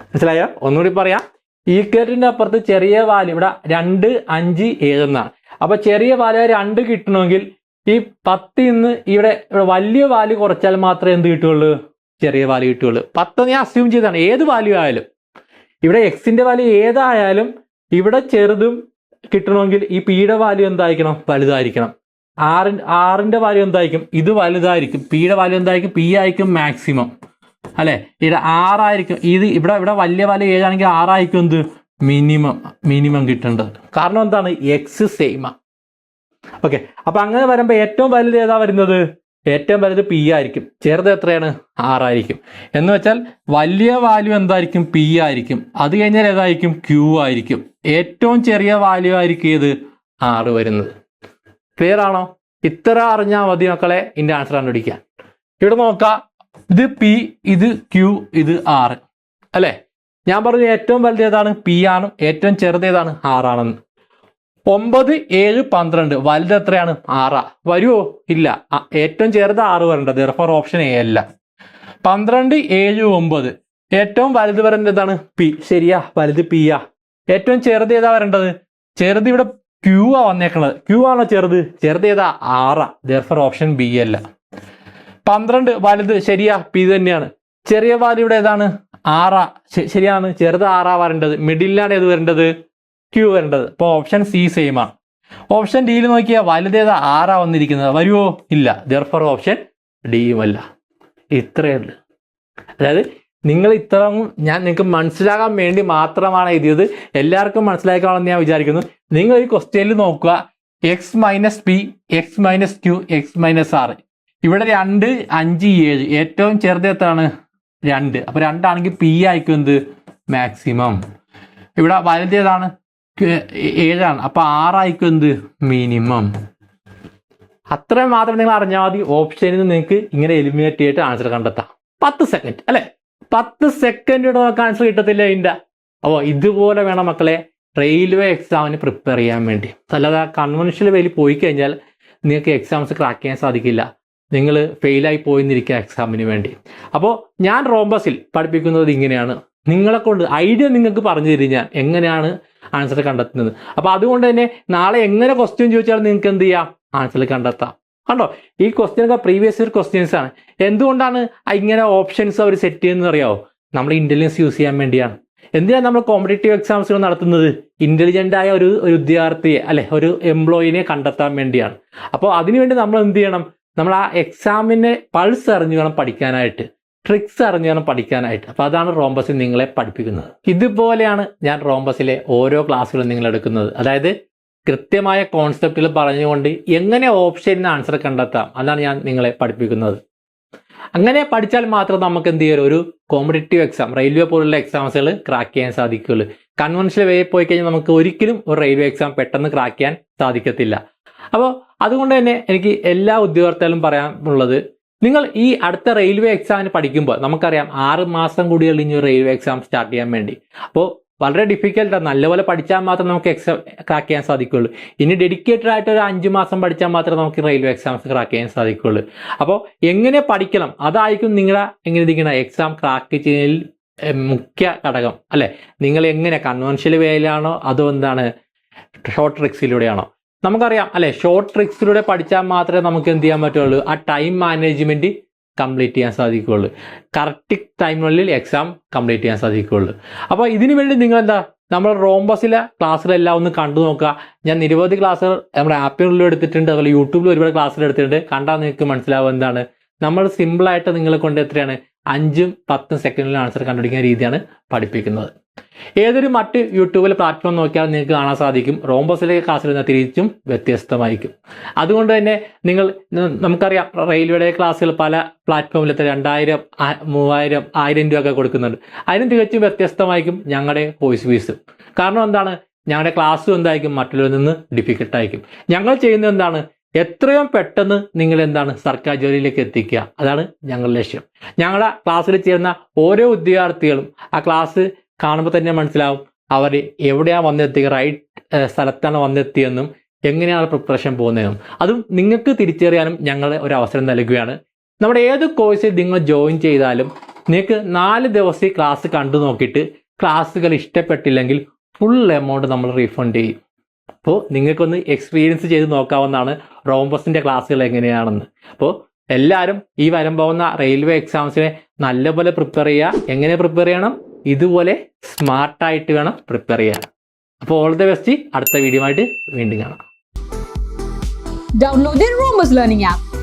മനസ്സിലായോ? ഒന്നുകൂടി പറയാം. ഈക്വലിന്റെ അപ്പുറത്ത് ചെറിയ വാൽ ഇവിടെ രണ്ട് അഞ്ച് ഏഴ് എന്നാണ് അപ്പൊ ചെറിയ വാൽ രണ്ട് കിട്ടണമെങ്കിൽ ഈ പത്തിൽ നിന്ന് ഇവിടെ വലിയ വാൽ കുറച്ചാൽ മാത്രമേ എന്ത് കിട്ടുള്ളൂ ചെറിയ വാൽ കിട്ടുള്ളൂ പത്ത് ഞാൻ അസ്യൂം ചെയ്താണ് ഏത് വാല്യൂ ആയാലും. ഇവിടെ എക്സിന്റെ വാല്യൂ ഏതായാലും ഇവിടെ ചെറുതും കിട്ടണമെങ്കിൽ ഈ പിയുടെ വാല്യൂ എന്തായിരിക്കണം? വലുതായിരിക്കണം. ആറിൻ ആറിന്റെ വാല്യൂ എന്തായിരിക്കും? ഇത് വലുതായിരിക്കും. പിയുടെ വാല്യൂ എന്തായിരിക്കും? പി ആയിരിക്കും മാക്സിമം അല്ലെ? ഇവിടെ ആറായിരിക്കും. ഇത് ഇവിടെ ഇവിടെ വലിയ വല ഏഴാണെങ്കിൽ ആറായിരിക്കും എന്ത്? മിനിമം മിനിമം കിട്ടേണ്ടത്. കാരണം എന്താണ്? എക്സ് സെയിമ ഓക്കെ അപ്പൊ അങ്ങനെ വരുമ്പോ ഏറ്റവും വലുത് ഏതാ വരുന്നത്? ഏറ്റവും വലുത് പി ആയിരിക്കും. ചെറുത് എത്രയാണ്? ആറായിരിക്കും. എന്ന് വെച്ചാൽ വലിയ വാല്യൂ എന്തായിരിക്കും? പി ആയിരിക്കും. അത് കഴിഞ്ഞാൽ ഏതായിരിക്കും? ക്യൂ ആയിരിക്കും. ഏറ്റവും ചെറിയ വാല്യൂ ആയിരിക്കും ഏത്? ആറ് വരുന്നത്. ക്ലിയർ ആണോ? ഇത്ര അറിഞ്ഞാൽ മതി മക്കളെ. ഇന്റെ ആൻസർ കണ്ടുപിടിക്കാൻ. ഇവിടെ നോക്കാം. ഇത് പി ഇത് ക്യൂ ഇത് ആറ് അല്ലെ? ഞാൻ പറഞ്ഞ ഏറ്റവും വലുത് ഏതാണ്? പി ആണ്. ഏറ്റവും ചെറുത് ഏതാണ്? ആറാണെന്ന് ഒമ്പത് ഏഴ് പന്ത്രണ്ട്. വലുത് എത്രയാണ്? ആറാ വരുമോ ഇല്ല. ഏറ്റവും ചെറുത് ആറ് വരേണ്ടത് റെഫർ ഓപ്ഷൻ എ അല്ല. പന്ത്രണ്ട് ഏഴ് ഒമ്പത്. ഏറ്റവും വലുത് വരേണ്ടത് ഏതാണ്? പി ശരിയാ. വലുത് പി ആ. ഏറ്റവും ചെറുത് ഏതാ വരേണ്ടത്? ചെറുത് ഇവിടെ ക്യൂ ആ വന്നേക്കണത്. ക്യൂ ആണോ ചെറുത്? ചെറുത് ഏതാ? ആറാ ദർഫർ ഓപ്ഷൻ ബി അല്ല. പന്ത്രണ്ട് വലുത് ശരിയാ പി തന്നെയാണ്. ചെറിയ വാലിയുടെ ഏതാണ്? ആറാ. ശരിയാണ്. ചെറുത് ആറാ വരേണ്ടത്. മിഡിലാണ് ഏത് വരേണ്ടത്? ക്യൂ വരേണ്ടത്. അപ്പോൾ ഓപ്ഷൻ സി സെയിം ആണ് ഓപ്ഷൻ ഡിയിൽ നോക്കിയാൽ വലുതേതാ ആറാ വന്നിരിക്കുന്നത്. വരുമോ ഇല്ല. ദർഫർ ഓപ്ഷൻ ഡിയും അല്ല. ഇത്രയേ ഉള്ളൂ. അതായത് നിങ്ങൾ ഇത്രയും ഞാൻ നിങ്ങൾക്ക് മനസ്സിലാകാൻ വേണ്ടി മാത്രമാണ് എഴുതിയത്. എല്ലാവർക്കും മനസ്സിലാക്കാമെന്ന് ഞാൻ വിചാരിക്കുന്നു. നിങ്ങൾ ഈ ക്വസ്റ്റ്യനിൽ നോക്കുക. X minus P X minus Q X minus R ഇവിടെ രണ്ട് അഞ്ച് ഏഴ്. ഏറ്റവും ചെറുത് എത്രയാണ് രണ്ട്. അപ്പൊ രണ്ടാണെങ്കിൽ പി ആയിരിക്കും എന്ത്? മാക്സിമം ഇവിടെ വലുതേതാണ് ഏഴാണ്. അപ്പൊ ആറായിരിക്കും എന്ത്? മിനിമം അത്രയും മാത്രം നിങ്ങൾ അറിഞ്ഞാൽ മതി. ഓപ്ഷനിൽ നിന്ന് നിങ്ങൾക്ക് ഇങ്ങനെ എലിമിനേറ്റ് ചെയ്തിട്ട് ആൻസർ കണ്ടെത്താം. പത്ത് സെക്കൻഡ് അല്ലെ? പത്ത് സെക്കൻഡ് നമുക്ക് ആൻസർ കിട്ടത്തില്ല ഇതിന്റെ. അപ്പോൾ ഇതുപോലെ വേണം മക്കളെ റെയിൽവേ എക്സാമിന് പ്രിപ്പയർ ചെയ്യാൻ വേണ്ടി. അല്ലാതെ കൺവെൻഷനിൽ വേലി പോയി കഴിഞ്ഞാൽ നിങ്ങൾക്ക് എക്സാംസ് ക്രാക്ക് ചെയ്യാൻ സാധിക്കില്ല. നിങ്ങൾ ഫെയിലായി പോയിന്നിരിക്കുക എക്സാമിന് വേണ്ടി. അപ്പോൾ ഞാൻ റോംബസിൽ പഠിപ്പിക്കുന്നത് ഇങ്ങനെയാണ്. നിങ്ങളെ കൊണ്ട് ഐഡിയ നിങ്ങൾക്ക് പറഞ്ഞു തരും ഞാൻ എങ്ങനെയാണ് ആൻസർ കണ്ടെത്തുന്നത്. അപ്പോൾ അതുകൊണ്ട് തന്നെ നാളെ എങ്ങനെ ക്വസ്റ്റ്യൻ ചോദിച്ചാൽ നിങ്ങൾക്ക് എന്ത് ചെയ്യാം? ആൻസർ കണ്ടെത്താം. കണ്ടോ? ഈ ക്വസ്റ്റ്യൻ ഒക്കെ പ്രീവിയസ് ഇയർ ക്വസ്റ്റ്യൻസ് ആണ്. എന്തുകൊണ്ടാണ് ഇങ്ങനെ ഓപ്ഷൻസ് അവർ സെറ്റ് ചെയ്യുന്നത് അറിയാവോ? നമ്മൾ ഇന്റലിജൻസ് യൂസ് ചെയ്യാൻ വേണ്ടിയാണ്. എന്തിനാണ് നമ്മൾ കോമ്പറ്റേറ്റീവ് എക്സാംസുകൾ നടത്തുന്നത്? ഇന്റലിജന്റ് ആയ ഒരു ഒരു വിദ്യാർത്ഥിയെ അല്ലെ ഒരു എംപ്ലോയിനെ കണ്ടെത്താൻ വേണ്ടിയാണ്. അപ്പോൾ അതിനുവേണ്ടി നമ്മൾ എന്ത് ചെയ്യണം? നമ്മൾ ആ എക്സാമിനെ പൾസ് അറിഞ്ഞു വേണം പഠിക്കാനായിട്ട് ട്രിക്സ് അറിഞ്ഞു വേണം പഠിക്കാനായിട്ട്. അപ്പോൾ അതാണ് റോംബസിൽ നിങ്ങളെ പഠിപ്പിക്കുന്നത്. ഇതുപോലെയാണ് ഞാൻ റോംബസിലെ ഓരോ ക്ലാസ്സുകളും നിങ്ങൾ എടുക്കുന്നത്. അതായത് കൃത്യമായ കോൺസെപ്റ്റുകൾ പറഞ്ഞുകൊണ്ട് എങ്ങനെ ഓപ്ഷനിന് ആൻസർ കണ്ടെത്താം. അതാണ് ഞാൻ നിങ്ങളെ പഠിപ്പിക്കുന്നത്. അങ്ങനെ പഠിച്ചാൽ മാത്രം നമുക്ക് എന്ത് ചെയ്യും ഒരു കോമ്പറ്റേറ്റീവ് എക്സാം റെയിൽവേ പോലുള്ള എക്സാംസുകൾ ക്രാക്ക് ചെയ്യാൻ സാധിക്കുകയുള്ളൂ. കൺവെൻഷണൽ വേ പോയി കഴിഞ്ഞാൽ നമുക്ക് ഒരിക്കലും ഒരു റെയിൽവേ എക്സാം പെട്ടെന്ന് ക്രാക്ക് ചെയ്യാൻ സാധിക്കത്തില്ല. അപ്പോൾ അതുകൊണ്ട് തന്നെ എനിക്ക് എല്ലാ ഉദ്യോഗാർത്ഥികളും പറയാനുള്ളത് നിങ്ങൾ ഈ അടുത്ത റെയിൽവേ എക്സാമിന് പഠിക്കുമ്പോൾ നമുക്കറിയാം ആറ് മാസം കൂടി കഴിഞ്ഞ് റെയിൽവേ എക്സാം സ്റ്റാർട്ട് ചെയ്യാൻ വേണ്ടി. അപ്പോൾ വളരെ ഡിഫിക്കൽട്ടാണ് നല്ലപോലെ പഠിച്ചാൽ മാത്രം നമുക്ക് എക്സാം ക്രാക്ക് ചെയ്യാൻ സാധിക്കുള്ളൂ ഇനി ഡെഡിക്കേറ്റഡ് ആയിട്ട് ഒരു അഞ്ച് മാസം പഠിച്ചാൽ മാത്രമേ നമുക്ക് റെയിൽവേ എക്സാംസ് ക്രാക്ക് ചെയ്യാൻ സാധിക്കുള്ളൂ അപ്പോൾ എങ്ങനെ പഠിക്കണം? അതായിരിക്കും നിങ്ങളെ എങ്ങനെ ഇരിക്കണം? എക്സാം ക്രാക്ക് ചെയ്യുന്നതിൽ മുഖ്യ ഘടകം അല്ലെ? നിങ്ങൾ എങ്ങനെ കൺവെൻഷൽ വേയിലാണോ അതോ എന്താണ്? ഷോർട്ട് ട്രിക്സിലൂടെയാണോ നമുക്കറിയാം അല്ലെ? ഷോർട്ട് ട്രിക്സിലൂടെ പഠിച്ചാൽ മാത്രമേ നമുക്ക് എന്ത് ചെയ്യാൻ പറ്റുള്ളൂ? ആ ടൈം മാനേജ്മെന്റ് കംപ്ലീറ്റ് ചെയ്യാൻ സാധിക്കുകയുള്ളൂ. കറക്റ്റ് ടൈമിനുള്ളിൽ എക്സാം കംപ്ലീറ്റ് ചെയ്യാൻ സാധിക്കുകയുള്ളൂ. അപ്പോൾ ഇതിനു വേണ്ടി നിങ്ങൾ എന്താ നമ്മൾ റോംബസിലെ ക്ലാസ്സിലെല്ലാം ഒന്ന് കണ്ടു നോക്കുക. ഞാൻ നിരവധി ക്ലാസ്സുകൾ നമ്മുടെ ആപ്പിനുള്ളിൽ എടുത്തിട്ടുണ്ട്. അതുപോലെ യൂട്യൂബിൽ ഒരുപാട് ക്ലാസ്സുകൾ എടുത്തിട്ടുണ്ട്. കണ്ടാൽ നിങ്ങൾക്ക് മനസ്സിലാവും എന്താണ്? നമ്മൾ സിമ്പിളായിട്ട് നിങ്ങളെ കൊണ്ട് എത്രയാണ്? അഞ്ചും പത്തും സെക്കൻഡിൽ ആൻസർ കണ്ടുപിടിക്കുന്ന രീതിയാണ് പഠിപ്പിക്കുന്നത്. ഏതൊരു മറ്റ് യൂട്യൂബിൽ പ്ലാറ്റ്ഫോം നോക്കിയാൽ നിങ്ങൾക്ക് കാണാൻ സാധിക്കും. റോംബസിലേക്ക് ക്ലാസ്സിൽ നിന്ന് തിരിച്ചും വ്യത്യസ്തമായിരിക്കും. അതുകൊണ്ട് തന്നെ നിങ്ങൾ നമുക്കറിയാം റെയിൽവേയുടെ ക്ലാസ്സുകൾ പല പ്ലാറ്റ്ഫോമിലത്തെ രണ്ടായിരം മൂവായിരം ആയിരം രൂപ ഒക്കെ കൊടുക്കുന്നുണ്ട്. അതിനും തികച്ചും വ്യത്യസ്തമായിരിക്കും ഞങ്ങളുടെ കോഴ്സ് ഫീസ് കാരണം എന്താണ്? ഞങ്ങളുടെ ക്ലാസ്സും എന്തായിരിക്കും? മറ്റുള്ളവരിൽ നിന്ന് ഡിഫിക്കൽട്ട് ആയിരിക്കും. ഞങ്ങൾ ചെയ്യുന്നത് എന്താണ്? എത്രയും പെട്ടെന്ന് നിങ്ങൾ എന്താണ്? സർക്കാർ ജോലിയിലേക്ക് എത്തിക്കുക. അതാണ് ഞങ്ങളുടെ ലക്ഷ്യം. ഞങ്ങളുടെ ക്ലാസ്സിൽ ചേരുന്ന ഓരോ വിദ്യാർത്ഥികളും ആ ക്ലാസ് കാണുമ്പോൾ തന്നെ മനസ്സിലാവും അവർ എവിടെയാണ് വന്നെത്തിയത് റൈറ്റ് സ്ഥലത്താണ് വന്നെത്തിയെന്നും എങ്ങനെയാണ് പ്രിപ്പറേഷൻ പോകുന്നതെന്നും. അതും നിങ്ങൾക്ക് തിരിച്ചറിയാനും ഞങ്ങൾ ഒരു അവസരം നൽകുകയാണ്. നമ്മുടെ ഏത് കോഴ്സിൽ നിങ്ങൾ ജോയിൻ ചെയ്താലും നിങ്ങൾക്ക് നാല് ദിവസം ക്ലാസ് കണ്ടു നോക്കിയിട്ട് ക്ലാസ്സുകൾ ഇഷ്ടപ്പെട്ടില്ലെങ്കിൽ ഫുൾ എമൗണ്ട് നമ്മൾ റീഫണ്ട് ചെയ്യും. അപ്പോൾ നിങ്ങൾക്കൊന്ന് എക്സ്പീരിയൻസ് ചെയ്ത് നോക്കാവുന്നതാണ് റോംബസിന്റെ ക്ലാസ്സുകൾ എങ്ങനെയാണെന്ന്. അപ്പോൾ എല്ലാവരും ഈ വരം പോകുന്ന റെയിൽവേ എക്സാംസിനെ നല്ലപോലെ പ്രിപ്പയർ ചെയ്യുക എങ്ങനെ പ്രിപ്പയർ ചെയ്യണം? ഇതുപോലെ സ്മാർട്ടായിട്ട് വേണം പ്രിപ്പയർ ചെയ്യാൻ. അപ്പോൾ ഓൾ ദ ബെസ്റ്റ് അടുത്ത വീഡിയോ ആയിട്ട് വീണ്ടും കാണാം. Download the Romus Learning app.